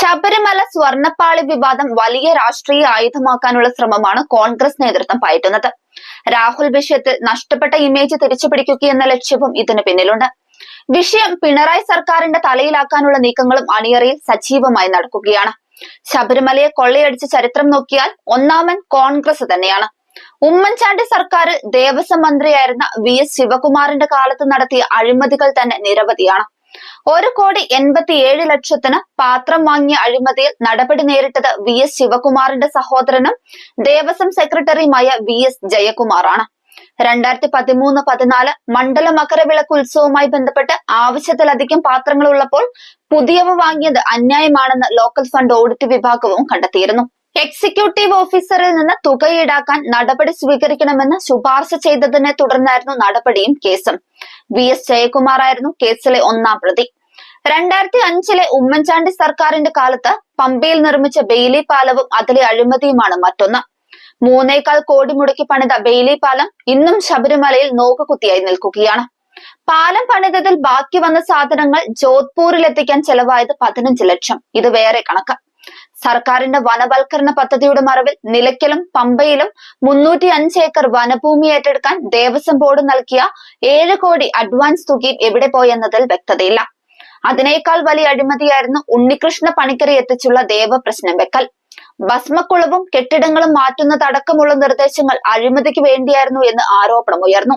ശബരിമല സ്വർണപ്പാളി വിവാദം വലിയ രാഷ്ട്രീയ ആയുധമാക്കാനുള്ള ശ്രമമാണ് കോൺഗ്രസ് നേതൃത്വം പയറ്റുന്നത്. രാഹുൽ വിഷയത്തിൽ നഷ്ടപ്പെട്ട ഇമേജ് തിരിച്ചുപിടിക്കുക എന്ന ലക്ഷ്യവും ഇതിന് പിന്നിലുണ്ട്. വിഷയം പിണറായി സർക്കാരിന്റെ തലയിലാക്കാനുള്ള നീക്കങ്ങളും അണിയറയിൽ സജീവമായി നടക്കുകയാണ്. ശബരിമലയെ കൊള്ളയടിച്ച ചരിത്രം നോക്കിയാൽ ഒന്നാമൻ കോൺഗ്രസ് തന്നെയാണ്. ഉമ്മൻചാണ്ടി സർക്കാർ ദേവസ്വം മന്ത്രിയായിരുന്ന വി എസ് ശിവകുമാറിന്റെ കാലത്ത് നടത്തിയ അഴിമതികൾ തന്നെ നിരവധിയാണ്. ഒരു കോടി എൺപത്തിയേഴ് ലക്ഷത്തിന് പാത്രം വാങ്ങിയ അഴിമതിയിൽ നടപടി നേരിട്ടത് വി എസ് ശിവകുമാറിന്റെ സഹോദരനും ദേവസ്വം സെക്രട്ടറിയുമായ വി എസ് ജയകുമാറാണ്. രണ്ടായിരത്തി പതിമൂന്ന് പതിനാല് മണ്ഡല മകരവിളക്ക് ഉത്സവവുമായി ബന്ധപ്പെട്ട് ആവശ്യത്തിലധികം പാത്രങ്ങൾ ഉള്ളപ്പോൾ പുതിയവ വാങ്ങിയത് അന്യായമാണെന്ന് ലോക്കൽ ഫണ്ട് ഓഡിറ്റ് വിഭാഗവും കണ്ടെത്തിയിരുന്നു. എക്സിക്യൂട്ടീവ് ഓഫീസറിൽ നിന്ന് തുക ഈടാക്കാൻ നടപടി സ്വീകരിക്കണമെന്ന് ശുപാർശ ചെയ്തതിനെ തുടർന്നായിരുന്നു നടപടിയും കേസും. വി എസ് ജയകുമാർ ആയിരുന്നു കേസിലെ ഒന്നാം പ്രതി. രണ്ടായിരത്തി അഞ്ചിലെ ഉമ്മൻചാണ്ടി സർക്കാരിന്റെ കാലത്ത് പമ്പയിൽ നിർമ്മിച്ച ബെയിലി പാലവും അതിലെ അഴിമതിയുമാണ് മറ്റൊന്ന്. മൂന്നേക്കാൾ കോടി മുടക്കി പണിത ബെയിലി പാലം ഇന്നും ശബരിമലയിൽ നോക്കുകുത്തിയായി നിൽക്കുകയാണ്. പാലം പണിതതിൽ ബാക്കി വന്ന സാധനങ്ങൾ ജോധ്പൂരിൽ എത്തിക്കാൻ ചെലവായത് പതിനഞ്ച് ലക്ഷം. ഇത് വേറെ കണക്ക്. സർക്കാരിന്റെ വനവൽക്കരണ പദ്ധതിയുടെ മറവിൽ നിലയ്ക്കലും പമ്പയിലും മുന്നൂറ്റി അഞ്ച് ഏക്കർ വനഭൂമി ഏറ്റെടുക്കാൻ ദേവസ്വം ബോർഡ് നൽകിയ ഏഴ് കോടി അഡ്വാൻസ് തുകയും എവിടെ പോയെന്നതിൽ വ്യക്തതയില്ല. അതിനേക്കാൾ വലിയ അഴിമതിയായിരുന്നു ഉണ്ണികൃഷ്ണ പണിക്കരെ എത്തിച്ചുള്ള ദേവപ്രശ്നം വെക്കൽ. ഭസ്മക്കുളവും കെട്ടിടങ്ങളും മാറ്റുന്നതടക്കമുള്ള നിർദ്ദേശങ്ങൾ അഴിമതിക്ക് വേണ്ടിയായിരുന്നു എന്ന് ആരോപണം ഉയർന്നു.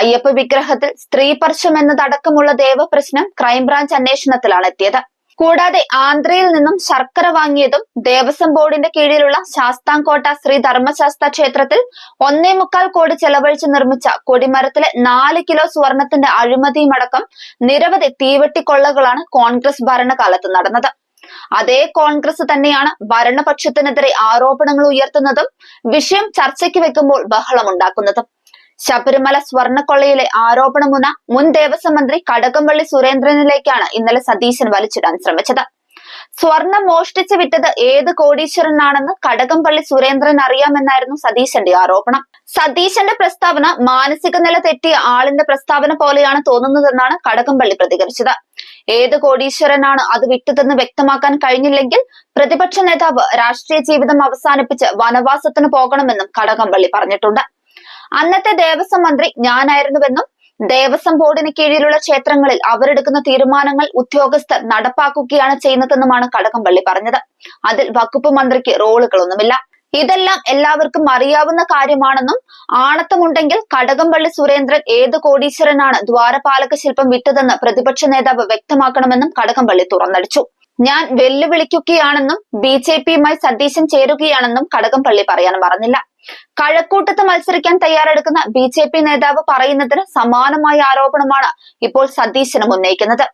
അയ്യപ്പ വിഗ്രഹത്തിൽ സ്ത്രീപർശം എന്നതടക്കമുള്ള ദേവപ്രശ്നം ക്രൈംബ്രാഞ്ച് അന്വേഷണത്തിലാണ് എത്തിയത്. കൂടാതെ ആന്ധ്രയിൽ നിന്നും ശർക്കര വാങ്ങിയതും ദേവസ്വം ബോർഡിന്റെ കീഴിലുള്ള ശാസ്താംകോട്ട ശ്രീ ധർമ്മശാസ്ത്ര ക്ഷേത്രത്തിൽ ഒന്നേ മുക്കാൽ കോടി ചെലവഴിച്ച് നിർമ്മിച്ച കൊടിമരത്തിലെ നാല് കിലോ സ്വർണത്തിന്റെ അഴിമതിയുമടക്കം നിരവധി തീവെട്ടിക്കൊള്ളകളാണ് കോൺഗ്രസ് ഭരണകാലത്ത് നടന്നത്. അതേ കോൺഗ്രസ് തന്നെയാണ് ഭരണപക്ഷത്തിനെതിരെ ആരോപണങ്ങൾ ഉയർത്തുന്നതും വിഷയം ചർച്ചയ്ക്ക് വെക്കുമ്പോൾ ബഹളമുണ്ടാക്കുന്നതും. ശബരിമല സ്വർണക്കൊള്ളയിലെ ആരോപണമുന്ന മുൻ ദേവസ്വം മന്ത്രി കടകംപള്ളി സുരേന്ദ്രനിലേക്കാണ് ഇന്നലെ സതീശൻ വലിച്ചിടാൻ ശ്രമിച്ചത്. സ്വർണം മോഷ്ടിച്ചു വിറ്റത് ഏത് കോടീശ്വരനാണെന്ന് കടകംപള്ളി സുരേന്ദ്രൻ അറിയാമെന്നായിരുന്നു സതീശന്റെ ആരോപണം. സതീശന്റെ പ്രസ്താവന മാനസിക നില തെറ്റിയ ആളിന്റെ പ്രസ്താവന പോലെയാണ് തോന്നുന്നതെന്നാണ് കടകംപള്ളി പ്രതികരിച്ചത്. ഏത് കോടീശ്വരനാണ് അത് വിട്ടതെന്ന് വ്യക്തമാക്കാൻ കഴിഞ്ഞില്ലെങ്കിൽ പ്രതിപക്ഷ നേതാവ് രാഷ്ട്രീയ ജീവിതം അവസാനിപ്പിച്ച് വനവാസത്തിന് പോകണമെന്നും കടകംപള്ളി പറഞ്ഞിട്ടുണ്ട്. അന്നത്തെ ദേവസ്വം മന്ത്രി ഞാനായിരുന്നുവെന്നും ദേവസ്വം ബോർഡിന് കീഴിലുള്ള ക്ഷേത്രങ്ങളിൽ അവരെടുക്കുന്ന തീരുമാനങ്ങൾ ഉദ്യോഗസ്ഥർ നടപ്പാക്കുകയാണ് ചെയ്യുന്നതെന്നുമാണ് കടകംപള്ളി പറഞ്ഞത്. അതിൽ വകുപ്പ് മന്ത്രിക്ക് റോളുകളൊന്നുമില്ല. ഇതെല്ലാം എല്ലാവർക്കും അറിയാവുന്ന കാര്യമാണെന്നും ആണത്തമുണ്ടെങ്കിൽ കടകംപള്ളി സുരേന്ദ്രൻ ഏത് കോടീശ്വരനാണ് ദ്വാരപാലക ശില്പം വിട്ടതെന്ന് പ്രതിപക്ഷ നേതാവ് വ്യക്തമാക്കണമെന്നും കടകംപള്ളി തുറന്നടിച്ചു. ഞാൻ വെല്ലുവിളിക്കുകയാണെന്നും ബി ജെ പിയുമായി സതീശൻ ചേരുകയാണെന്നും കടകംപള്ളി പറയാൻ പറഞ്ഞില്ല കഴക്കൂട്ടത്ത് മത്സരിക്കാൻ തയ്യാറെടുക്കുന്ന ബി ജെ പി നേതാവ് പറയുന്നതിന് സമാനമായ ആരോപണമാണ് ഇപ്പോൾ സതീശനും ഉന്നയിക്കുന്നത്.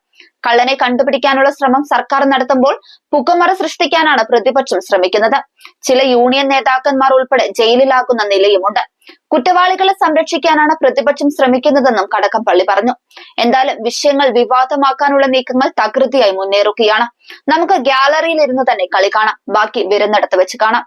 കള്ളനെ കണ്ടുപിടിക്കാനുള്ള ശ്രമം സർക്കാർ നടത്തുമ്പോൾ പുകമറ സൃഷ്ടിക്കാനാണ് പ്രതിപക്ഷം ശ്രമിക്കുന്നത്. ചില യൂണിയൻ നേതാക്കന്മാർ ഉൾപ്പെടെ ജയിലിലാക്കുന്ന നിലയുമുണ്ട്. കുറ്റവാളികളെ സംരക്ഷിക്കാനാണ് പ്രതിപക്ഷം ശ്രമിക്കുന്നതെന്നും കടകംപള്ളി പറഞ്ഞു. എന്തായാലും വിഷയങ്ങൾ വിവാദമാക്കാനുള്ള നീക്കങ്ങൾ തകൃതിയായി മുന്നേറുകയാണ്. നമുക്ക് ഗ്യാലറിയിൽ ഇരുന്ന് തന്നെ കളി കാണാം. ബാക്കി വരുന്നിടത്ത് വെച്ച് കാണാം.